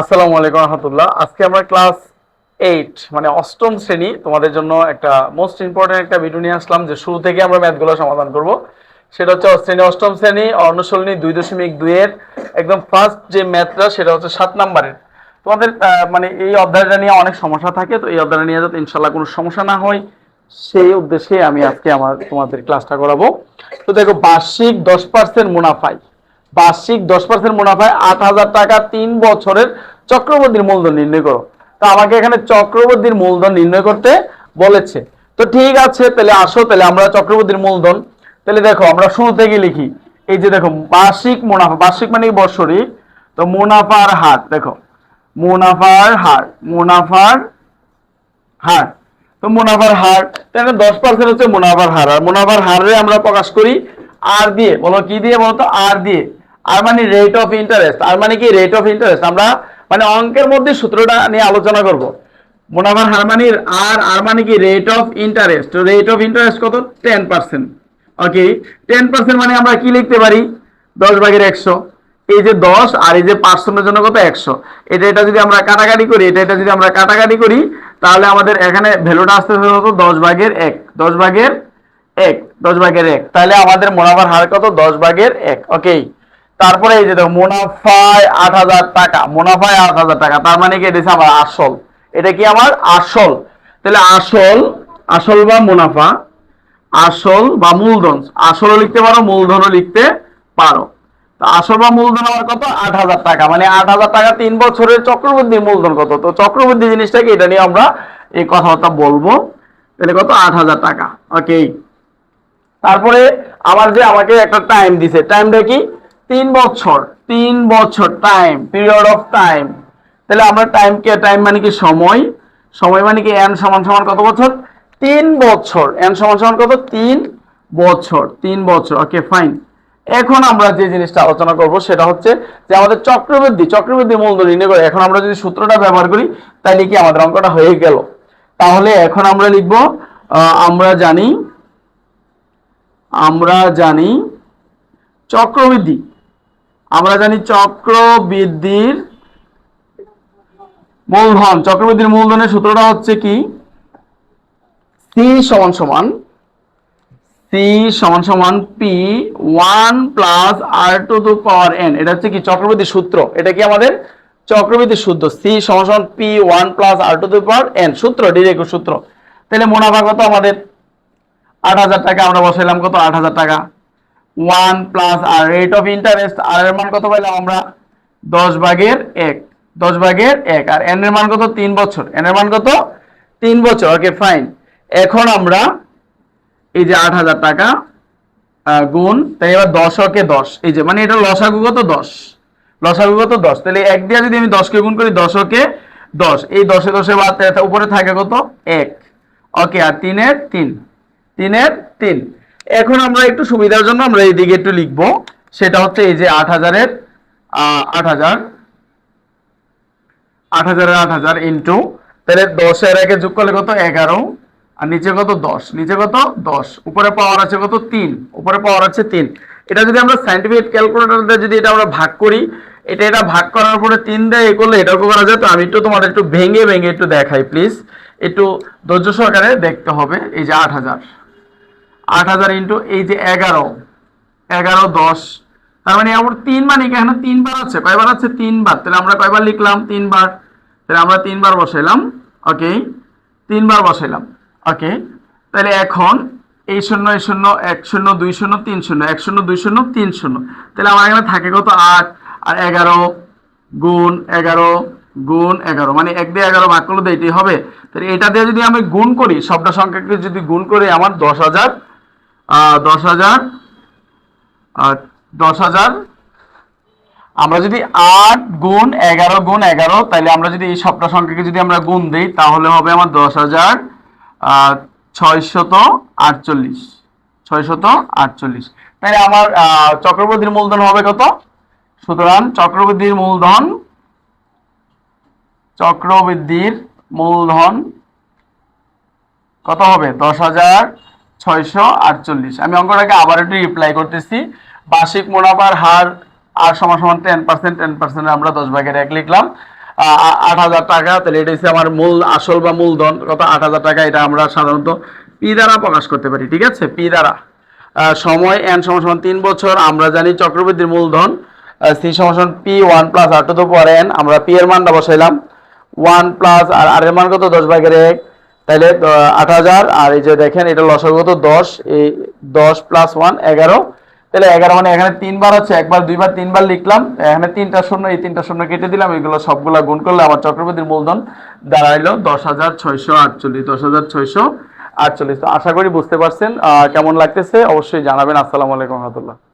আসসালামু আলাইকুম রহমতুল্লাহ। আজকে আমরা ক্লাস এইট মানে অষ্টম শ্রেণি, তোমাদের জন্য একটা মোস্ট ইম্পর্টেন্ট একটা ভিডিও নিয়ে আসলাম, যে শুরু থেকে আমরা ম্যাথগুলো সমাধান করব। সেটা হচ্ছে শ্রেণি অষ্টম শ্রেণি অনুশীলনী দুই দশমিক দুইয়ের একদম ফার্স্ট যে ম্যাথটা সেটা হচ্ছে সাত নাম্বারের। তোমাদের মানে এই অধ্যায়টা নিয়ে অনেক সমস্যা থাকে, তো এই অধ্যায়টা নিয়ে যাতে ইনশাল্লাহ কোনো সমস্যা না হয়, সেই উদ্দেশ্যে আমি আজকে আমার তোমাদের ক্লাসটা করাবো। তো দেখো, বার্ষিক দশ পার্সেন্ট মুনাফায়। বার্ষিক দশ পার্সেন্ট মুনাফায় আট হাজার টাকা তিন বছরের চক্রবর্তীর মূলধন নির্ণয় করো। তো আমাকে এখানে চক্রবর্তীর মূলধন নির্ণয় করতে বলেছে। তো ঠিক আছে, তাহলে আসো, তাহলে আমরা চক্রবর্তীর মূলধন, তাহলে দেখো আমরা শুরু থেকে লিখি। এই যে দেখো, বার্ষিক মুনাফা, বার্ষিক মানে বৎসরিক? তো মুনাফার হার, দেখো, মুনাফার হার মুনাফার হার, তো মুনাফার হার, তাহলে দশ পার্সেন্ট হচ্ছে মুনাফার হার, আর মুনাফার হারে আমরা প্রকাশ করি আর দিয়ে, বলো কি দিয়ে, বলো তো, আর দিয়ে। আর মানে রেট অফ ইন্টারেস্ট আর মানে কি রেট অফ ইন্টারেস্ট আমরা মানে অঙ্কের মধ্যে সূত্রটা নিয়ে আলোচনা করব। মুনাফার হার মানে আর আর মানে কি rate of interest rate of interest কত? Ten percent okay ten percent মানে আমরা কি লিখতে পারি? দশ ভাগের একশো। এই যে দশ আর এই যে পার্সেন্টের জন্য কত? একশো। এটা এটা যদি আমরা কাটাকাটি করি, এটা এটা যদি আমরা কাটাকাটি করি, তাহলে আমাদের এখানে ভ্যালুটা আসতে হতো দশ ভাগের এক। দশ ভাগের এক। দশ ভাগের এক। তাহলে আমাদের মুনাফার হার কত? দশ ভাগের এক। ওকে তারপরে এই যে দেখো, মুনাফায় আট হাজার টাকা, মুনাফায় আট হাজার টাকা, তার মানে কি? এটা আমার আসল। এটা কি আমার? আসল। তাহলে আসল আসল বা মুনাফা, আসল বা মূলধন, আসলও লিখতে পারো, মূলধনও লিখতে পারো। আসল বা মূলধন আমার কত? আট হাজার টাকা। মানে আট হাজার টাকা তিন বছরের চক্রবৃদ্ধি মূলধন কত? তো চক্রবৃদ্ধি জিনিসটাকে এটা নিয়ে আমরা এই কথাবার্তা বলব। তাহলে কত? আট হাজার টাকা। ওকে তারপরে আমার যে আমাকে একটা টাইম দিছে। টাইমটা কি? তিন বছর তিন বছর টাইম পিরিয়ড অফ টাইম তাহলে আমরা টাইমকে টাইম মানে কি সময়? সময় মানে কি এন সমান সমান কত বছর? তিন বছর। এন সমান সমান কত? তিন বছর তিন বছর। ওকে ফাইন এখন আমরা যে জিনিসটা আলোচনা করব সেটা হচ্ছে যে আমাদের চক্রবৃদ্ধি চক্রবৃদ্ধি মূলধন নির্ণয় করে, এখন আমরা যদি সূত্রটা ব্যবহার করি, তাহলে কি আমাদের অঙ্কটা হয়ে গেল? তাহলে এখন আমরা লিখব আমরা জানি আমরা জানি চক্রবৃদ্ধি আমরা জানি চক্রবৃদ্ধির মূলধন। চক্রবৃদ্ধির মূলধনের সূত্রটা হচ্ছে কি? সি সমান সমান, সি সমান সমান P one plus R two two power N এটা হচ্ছে কি চক্রবৃদ্ধি সূত্র? এটা কি আমাদের? চক্রবৃদ্ধি সূত্র। সি সমান সমান P one plus R two two power N সূত্র ডিরেক্ট সূত্র। তাহলে মুনাফা কত আমাদের? আট হাজার টাকা। আমরা বসাইলাম কত? আট হাজার টাকা। One plus R rate of interest R এর মান কত পাইলাম আমরা? দশ ভাগের এক, দশ ভাগের এক, আর এন এর মান কত? তিন বছর। এন এর মান কত? তিন বছর ওকে ফাইন এখন আমরা এই যে আট হাজার টাকা গুণ, তাই এবার দশকে দশ। এই যে মানে এটা লসাগু কত দশ। লসাগু কত দশ। তাহলে এক দিয়ে যদি আমি দশকে গুণ করি দশকে দশ। এই দশে দশে বাদ উপরে থাকে কত? এক। ওকে, আর তিনের তিন। তিনের তিন। এখন আমরা একটু সুবিধার জন্য আমরা এইদিকে একটু লিখব। সেটা হচ্ছে এই যে আট হাজারের আট হাজার, আট হাজারের আট হাজার ইন্টু তাহলে দশের একে যোগ করলে কত? এগারো। আর নিচে কত? দশ। নিচে কত? দশ। উপরে পাওয়ার আছে কত? তিন। উপরে পাওয়ার আছে তিন। এটা যদি আমরা সাইন্টিফিক ক্যালকুলেটর দিয়ে যদি এটা আমরা ভাগ করি, এটা এটা ভাগ করার পরে তিন দেয় এ করলে এটাও করা যায়? তো আমি একটু তোমাদের একটু ভেঙে ভেঙে একটু দেখাই প্লিজ একটু ধৈর্য সহকারে দেখতে হবে। এই যে আট হাজার। আট হাজার ইন্টু এই যে এগারো এগারো, দশ। তার মানে আমার তিন মানে এখানে তিনবার আছে। কয়বার আছে? তিনবার। তাহলে আমরা কয়বার লিখলাম? তিনবার। তাহলে আমরা তিনবার বসাইলাম। ওকে তিনবার বসাইলাম। ওকে তাহলে এখন এই শূন্য এই শূন্য, এক শূন্য, দুই শূন্য, তিন শূন্য, এক শূন্য, দুই শূন্য, তিন শূন্য। তাহলে আমার এখানে থাকে কত? আট। আর এগারো গুণ এগারো গুণ এগারো। মানে এক দিয়ে এগারো ভাগ করলে তো এটাই হবে। তাহলে এটা দিয়ে যদি আমি গুণ করি শব্দ সংখ্যাকে যদি গুণ করি আমার দশ হাজার দশ হাজার দশ হাজার। আমরা যদি আট গুণ এগারো গুণ এগারো তাহলে আমরা যদি এই সপ্তাহ সংখ্যাকে যদি আমরা গুণ দিই, তাহলে হবে আমার দশ হাজার ছয়শত আটচল্লিশ। ছয়শত আটচল্লিশ। তাহলে আমার চক্রবর্তীর মূলধন হবে কত? সুতরাং চক্রবৃদ্ধির মূলধন চক্রবৃদ্ধির মূলধন কত হবে? দশ হাজার ছয়শো আটচল্লিশ। আমি অঙ্কটাকে আবার একটু রিপ্লাই করতেছি। বার্ষিক মুনাফার হার আর সমান সমান টেন পার্সেন্ট টেন পার্সেন্ট আমরা দশ ভাগের এক লিখলাম। আট হাজার টাকা, তাহলে এটা হচ্ছে আমার মূল আসল বা মূলধন। কত? আট হাজার টাকা, এটা আমরা সাধারণত পি দ্বারা প্রকাশ করতে পারি, ঠিক আছে? পি দ্বারা। সময় এন সমান সমান তিন বছর, আমরা জানি চক্রবৃদ্ধির মূলধন। সি সমান P one plus R two তো পর এন আমরা পি এর মানটা বসাইলাম। ওয়ান প্লাস আর আর এর মান কত? দশ ভাগের এক। তাহলে আট হাজার, আর এই যে দেখেন, এটা লসাগত দশ, এই দশ প্লাস ওয়ান এগারো। তাহলে এগারো মানে এখানে তিনবার আছে একবার, দুইবার, তিনবার লিখলাম। এখানে তিনটা শূন্য, এই তিনটা শূন্য কেটে দিলাম, এগুলো সবগুলা গুণ করলে আমার চক্রবর্তীর মূলধন দাঁড়াইলো দশ হাজার ছয়শো আটচল্লিশ, দশ হাজার ছয়শো আটচল্লিশ। তো আশা করি বুঝতে পারছেন কেমন লাগতেছে, অবশ্যই জানাবেন। আসসালামু আলাইকুম রহমতুল্লাহ।